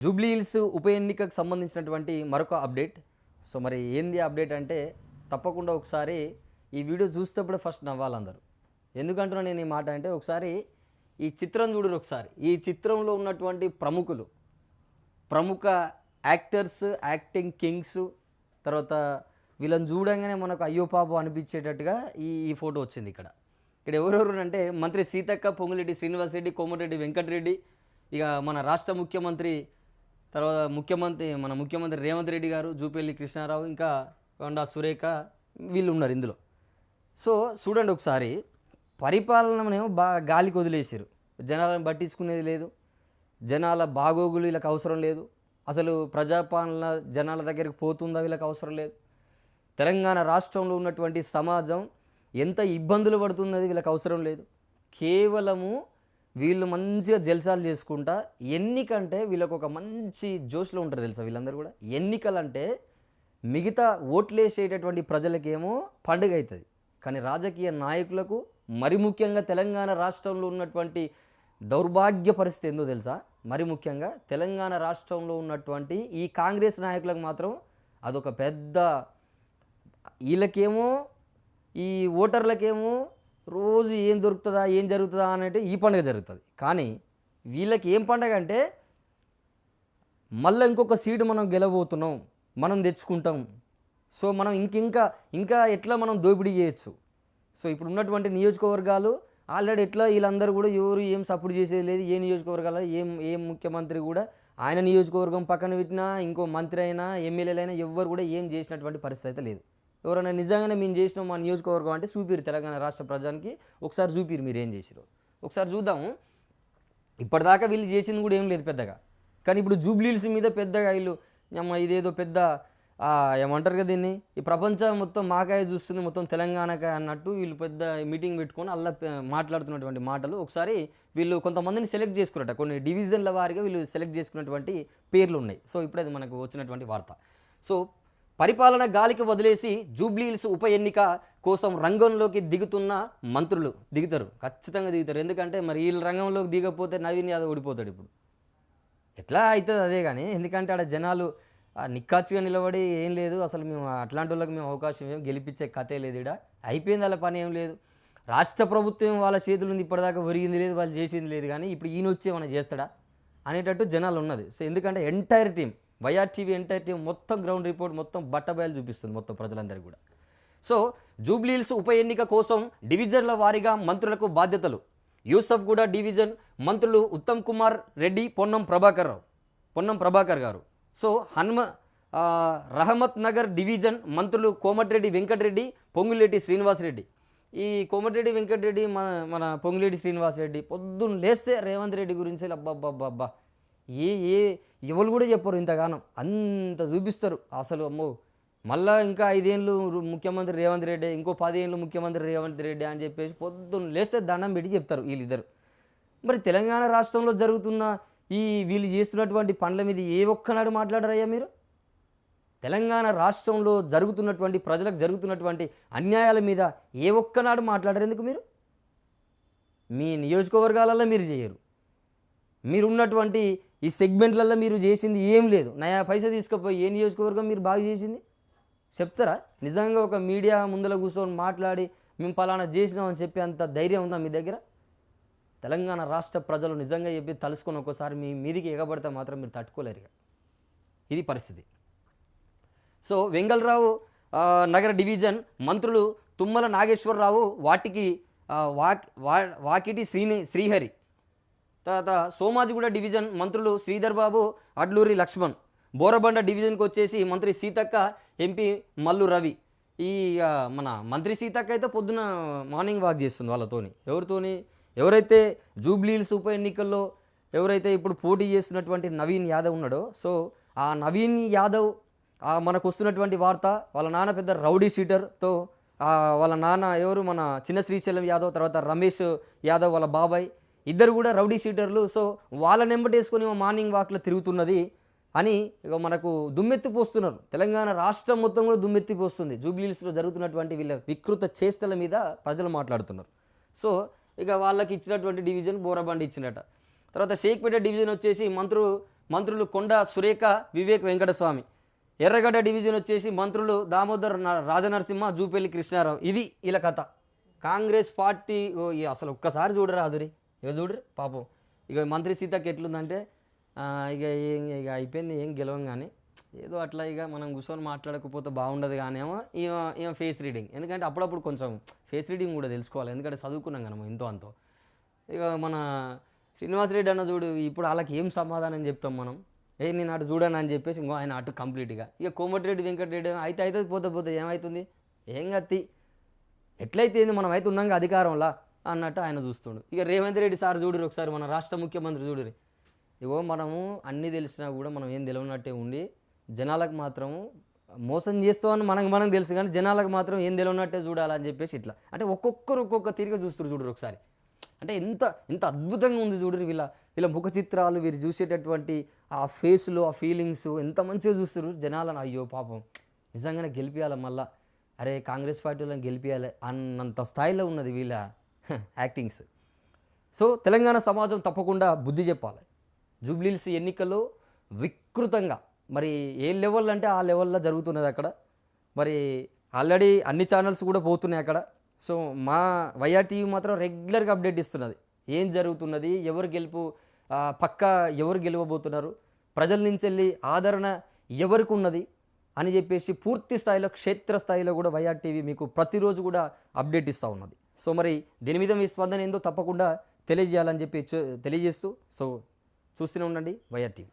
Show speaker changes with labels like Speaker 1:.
Speaker 1: Jubilee hills ఉప ఎన్నికకు సంబంధించినటువంటి మరొక అప్డేట్. సో మరి ఏంది అప్డేట్ అంటే తప్పకుండా ఒకసారి ఈ వీడియో చూసేటప్పుడు ఫస్ట్ నవ్వాలందరూ ఎందుకంటున్నా నేను ఈ మాట అంటే ఒకసారి ఈ చిత్రం చూడరు ఒకసారి. ఈ చిత్రంలో ఉన్నటువంటి ప్రముఖులు ప్రముఖ యాక్టర్స్ యాక్టింగ్ కింగ్స్ తర్వాత వీళ్ళని చూడంగానే మనకు అయ్యో పాపం అనిపించేటట్టుగా ఈ ఈ ఫోటో వచ్చింది ఇక్కడ. ఇక్కడ ఎవరెవరు అంటే మంత్రి సీతక్క పొంగులెడ్డి శ్రీనివాసరెడ్డి కోమటిరెడ్డి వెంకటరెడ్డి ఇక మన రాష్ట్ర ముఖ్యమంత్రి తర్వాత ముఖ్యమంత్రి మన ముఖ్యమంత్రి రేవంత్ రెడ్డి గారు జూపల్లి కృష్ణారావు ఇంకా కొండా సురేఖ వీళ్ళు ఉన్నారు ఇందులో. సో చూడండి ఒకసారి పరిపాలననేమో బాగా గాలికి వదిలేసారు జనాలను పట్టించుకునేది లేదు. జనాల బాగోగులు వీళ్ళకి అవసరం లేదు. అసలు ప్రజాపాలన జనాల దగ్గరికి పోతుందా వీళ్ళకి అవసరం లేదు. తెలంగాణ రాష్ట్రంలో ఉన్నటువంటి సమాజం ఎంత ఇబ్బందులు పడుతున్నది వీళ్ళకి అవసరం లేదు. కేవలము వీళ్ళు మంచిగా జల్సాలు చేసుకుంటా ఎన్నికంటే వీళ్ళకు ఒక మంచి జోష్లో ఉంటారు తెలుసా వీళ్ళందరూ కూడా? ఎన్నికలంటే మిగతా ఓట్లేసేటటువంటి ప్రజలకేమో పండుగ అవుతుంది కానీ రాజకీయ నాయకులకు మరి ముఖ్యంగా తెలంగాణ రాష్ట్రంలో ఉన్నటువంటి దౌర్భాగ్య పరిస్థితి ఏందో తెలుసా? మరి ముఖ్యంగా తెలంగాణ రాష్ట్రంలో ఉన్నటువంటి ఈ కాంగ్రెస్ నాయకులకు మాత్రం అదొక పెద్ద వీళ్ళకేమో ఈ ఓటర్లకేమో రోజు ఏం దొరుకుతుందా ఏం జరుగుతుందా అనేది ఈ పండుగ జరుగుతుంది. కానీ వీళ్ళకి ఏం పండగ అంటే మళ్ళీ ఇంకొక సీటు మనం గెలవబోతున్నాం మనం తెచ్చుకుంటాం. సో మనం ఇంకింకా ఇంకా ఎట్లా మనం దోపిడీ చేయొచ్చు? సో ఇప్పుడు ఉన్నటువంటి నియోజకవర్గాలు ఆల్రెడీ ఎట్లా వీళ్ళందరూ కూడా ఎవరు ఏం సపోర్ట్ చేసేది లేదు ఏ నియోజకవర్గాలు ఏం ఏం ముఖ్యమంత్రి కూడా ఆయన నియోజకవర్గం పక్కన పెట్టినా ఇంకో మంత్రి అయినా ఎమ్మెల్యేలైనా ఎవ్వరు కూడా ఏం చేసినటువంటి పరిస్థితి అయితే లేదు. ఎవరైనా నిజంగానే మేము చేసినాం మా నియోజకవర్గం అంటే చూపిరు తెలంగాణ రాష్ట్ర ప్రజానికి. ఒకసారి చూపిరు మీరు ఏం చేసిరు ఒకసారి చూద్దాము. ఇప్పటిదాకా వీళ్ళు చేసింది కూడా ఏం లేదు పెద్దగా. కానీ ఇప్పుడు జూబ్లీల్స్ మీద పెద్దగా వీళ్ళు అమ్మ ఇదేదో పెద్ద ఏమంటారు కదా దీన్ని? ఈ ప్రపంచం మొత్తం మాకాయ చూస్తుంది మొత్తం తెలంగాణకాయ అన్నట్టు వీళ్ళు పెద్ద మీటింగ్ పెట్టుకొని అలా మాట్లాడుతున్నటువంటి మాటలు. ఒకసారి వీళ్ళు కొంతమందిని సెలెక్ట్ చేసుకున్నట్ట. కొన్ని డివిజన్ల వారిగా వీళ్ళు సెలెక్ట్ చేసుకున్నటువంటి పేర్లు ఉన్నాయి. సో ఇప్పుడు అది మనకు వచ్చినటువంటి వార్త. సో పరిపాలన గాలికి వదిలేసి జూబ్లీహిల్స్ ఉప ఎన్నిక కోసం రంగంలోకి దిగుతున్న మంత్రులు దిగుతారు. ఖచ్చితంగా దిగుతారు. ఎందుకంటే మరి వీళ్ళు రంగంలోకి దిగకపోతే నవీన్ యాదవ్ ఓడిపోతాడు ఇప్పుడు. ఎట్లా అవుతుంది అదే కానీ. ఎందుకంటే ఆడ జనాలు నిక్కాచిగా నిక్కాచుగా నిలబడి ఏం లేదు. అసలు మేము అట్లాంటి వాళ్ళకి మేము అవకాశం ఏం గెలిపించే కథే లేదు ఇక్కడ అయిపోయింది అలా పని ఏం లేదు. రాష్ట్ర ప్రభుత్వం వాళ్ళ చేతులు ఉంది ఇప్పటిదాకా ఒరిగింది లేదు వాళ్ళు చేసింది లేదు కానీ ఇప్పుడు ఈయన వచ్చి ఏమైనా చేస్తాడా అనేటట్టు జనాలు ఉన్నది. సో ఎందుకంటే entire team YR TV entire మొత్తం గ్రౌండ్ రిపోర్ట్ మొత్తం బట్టబయలు చూపిస్తుంది మొత్తం ప్రజలందరికీ కూడా. సో జూబ్లీహిల్స్ ఉప ఎన్నిక కోసం డివిజన్ల వారీగా మంత్రులకు బాధ్యతలు. యూసఫ్ కూడా డివిజన్ మంత్రులు ఉత్తమ్ కుమార్ రెడ్డి పొన్నం ప్రభాకర్ రావు. పొన్నం ప్రభాకర్ గారు. సో హనుమ రహమత్ నగర్ డివిజన్ మంత్రులు కోమటిరెడ్డి వెంకటరెడ్డి పొంగులేటి శ్రీనివాసరెడ్డి. ఈ కోమటిరెడ్డి వెంకటరెడ్డి మన మన పొంగులేటి శ్రీనివాసరెడ్డి పొద్దున్న లేస్తే రేవంత్ రెడ్డి గురించి అబ్బబ్బబ్బబ్బా. ఏ ఏ ఎవరు కూడా చెప్పరు ఇంతగానం. అంత చూపిస్తారు. అసలు అమ్మో. మళ్ళా ఇంకా ఐదేళ్ళు ముఖ్యమంత్రి రేవంత్ రెడ్డి ఇంకో పదేళ్ళు ముఖ్యమంత్రి రేవంత్ రెడ్డి అని చెప్పేసి పొద్దున్న లేస్తే దండం పెట్టి చెప్తారు వీళ్ళిద్దరు. మరి తెలంగాణ రాష్ట్రంలో జరుగుతున్న ఈ వీళ్ళు చేస్తున్నటువంటి పనుల మీద ఏ ఒక్కనాడు మాట్లాడరయ్యా మీరు? తెలంగాణ రాష్ట్రంలో జరుగుతున్నటువంటి ప్రజలకు జరుగుతున్నటువంటి అన్యాయాల మీద ఏ ఒక్కనాడు మాట్లాడరు ఎందుకు మీరు? మీ నియోజకవర్గాలలో మీరు చేయరు. మీరు ఉన్నటువంటి ఈ సెగ్మెంట్లలో మీరు చేసింది ఏం లేదు. నయా పైసా తీసుకుపోయి ఏ నియోజకవర్గం మీరు బాగా చేసింది? చెప్తారా? నిజంగా ఒక మీడియా ముందర కూర్చొని మాట్లాడి మేము పలానా చేసినామని చెప్పి అంత ధైర్యం ఉందా మీ దగ్గర? తెలంగాణ రాష్ట్ర ప్రజలు నిజంగా చెప్పి తలుసుకొని ఒక్కోసారి మీ మీదికి ఎగబడితే మాత్రం మీరు తట్టుకోలేరు ఇది పరిస్థితి. సో వెంగళరావు నగర డివిజన్ మంత్రులు తుమ్మల నాగేశ్వరరావు వాటికి వాక్ వా- వాకిటి శ్రీని శ్రీహరి తర్వాత సోమాజిగూడ డివిజన్ మంత్రులు శ్రీధర్ బాబు అడ్లూరి లక్ష్మణ్. బోరబండ డివిజన్కి వచ్చేసి మంత్రి సీతక్క ఎంపీ మల్లు రవి. ఈ మన మంత్రి సీతక్క అయితే పొద్దున మార్నింగ్ వాక్ చేస్తుంది వాళ్ళతోని. ఎవరితోని? ఎవరైతే జూబ్లీహిల్స్ ఉప ఎన్నికల్లో ఎవరైతే ఇప్పుడు పోటీ చేస్తున్నటువంటి నవీన్ యాదవ్ ఉన్నాడో సో ఆ నవీన్ యాదవ్ మనకు వస్తున్నటువంటి వార్త వాళ్ళ నాన్న పెద్ద రౌడీ షీటర్తో వాళ్ళ నాన్న ఎవరు? మన చిన్న శ్రీశైలం యాదవ్ తర్వాత రమేష్ యాదవ్ వాళ్ళ బాబాయ్ ఇద్దరు కూడా రౌడీ షీటర్లు సో వాళ్ళ నెంబటేసుకొని మార్నింగ్ వాక్లో తిరుగుతున్నది అని ఇక మనకు దుమ్మెత్తి పోస్తున్నారు. తెలంగాణ రాష్ట్రం మొత్తం కూడా దుమ్మెత్తి పోస్తుంది. జూబ్లీహిల్స్లో జరుగుతున్నటువంటి వీళ్ళ వికృత చేష్టల మీద ప్రజలు మాట్లాడుతున్నారు. సో ఇక వాళ్ళకి ఇచ్చినటువంటి డివిజన్ బోరబండి ఇచ్చినట తర్వాత షేక్పేట డివిజన్ వచ్చేసి మంత్రులు మంత్రులు కొండ సురేఖ వివేక్ వెంకటస్వామి. ఎర్రగడ్డ డివిజన్ వచ్చేసి మంత్రులు దామోదర్ రాజనరసింహ జూపల్లి కృష్ణారావు. ఇది ఇలా కథ. కాంగ్రెస్ పార్టీ ఓ, అసలు ఒక్కసారి చూడరాదురి ఇక చూడరు పాపం. ఇక మంత్రి సీతకి ఎట్లుందంటే ఇక ఏం ఇక అయిపోయింది ఏం గెలవం కానీ ఏదో అట్లా ఇక మనం కూర్చొని మాట్లాడకపోతే బాగుండదు కానేమో ఈమె ఫేస్ రీడింగ్ ఎందుకంటే అప్పుడప్పుడు కొంచెం ఫేస్ రీడింగ్ కూడా తెలుసుకోవాలి. ఎందుకంటే చదువుకున్నాం కదా మనం ఎంతో అంతో. ఇక మన శ్రీనివాసరెడ్డి అన్న చూడు ఇప్పుడు వాళ్ళకి ఏం సమాధానం చెప్తాం మనం? ఏ నేను అటు చూడను అని చెప్పేసి ఇంకో ఆయన అటు కంప్లీట్గా ఇక కోమటిరెడ్డి వెంకటరెడ్డి అయితే అయితే పోతే పోతే ఏమవుతుంది ఏం కత్తి ఎట్లయితే ఏంది మనం అయితే ఉన్నాం అధికారంలా. అన్నట్టు ఆయన చూస్తుండు. ఇక రేవంత్ రెడ్డి సార్ చూడరు ఒకసారి మన రాష్ట్ర ముఖ్యమంత్రి చూడరు ఇగో మనము అన్నీ తెలిసినా కూడా మనం ఏం తెలియనట్టే ఉండి జనాలకు మాత్రం మోసం చేస్తామని మనకు మనం తెలుసు కానీ జనాలకు మాత్రం ఏం తెలియనట్టే చూడాలని చెప్పేసి ఇట్లా. అంటే ఒక్కొక్కరు ఒక్కొక్క తీరుగా చూస్తారు చూడరు ఒకసారి. అంటే ఎంత ఎంత అద్భుతంగా ఉంది చూడరు వీళ్ళ వీళ్ళ ముఖ చిత్రాలు వీరు చూసేటటువంటి ఆ ఫేస్లు ఆ ఫీలింగ్స్ ఎంత మంచిగా చూస్తారు జనాలను. అయ్యో పాపం నిజంగానే గెలిపించాలి మళ్ళా? అరే కాంగ్రెస్ పార్టీలను గెలిపించాలి అన్నంత స్థాయిలో ఉన్నది వీళ్ళ. యాక్టింగ్స్. సో తెలంగాణ సమాజం తప్పకుండా బుద్ధి చెప్పాలి. జూబ్లీల్స్ ఎన్నికల్లో వికృతంగా మరి ఏ లెవెల్ అంటే ఆ లెవెల్లో జరుగుతున్నది అక్కడ. మరి ఆల్రెడీ అన్ని ఛానల్స్ కూడా పోతున్నాయి అక్కడ. సో మా వైఆర్ టీవీ మాత్రం రెగ్యులర్గా అప్డేట్ ఇస్తున్నది. ఏం జరుగుతున్నది ఎవరు గెలుపు పక్క ఎవరు గెలవబోతున్నారు ప్రజల నుంచి వెళ్ళి ఆదరణ ఎవరికి ఉన్నది అని చెప్పేసి పూర్తి స్థాయిలో క్షేత్ర స్థాయిలో కూడా వైఆర్ టీవీ మీకు ప్రతిరోజు కూడా అప్డేట్ ఇస్తూ ఉన్నది. సో మరి దీని మీద మీ స్పందన ఏందో తప్పకుండా తెలియజేయాలని చెప్పి తెలియజేస్తూ సో చూస్తూనే ఉండండి వైఆర్ టీవీ.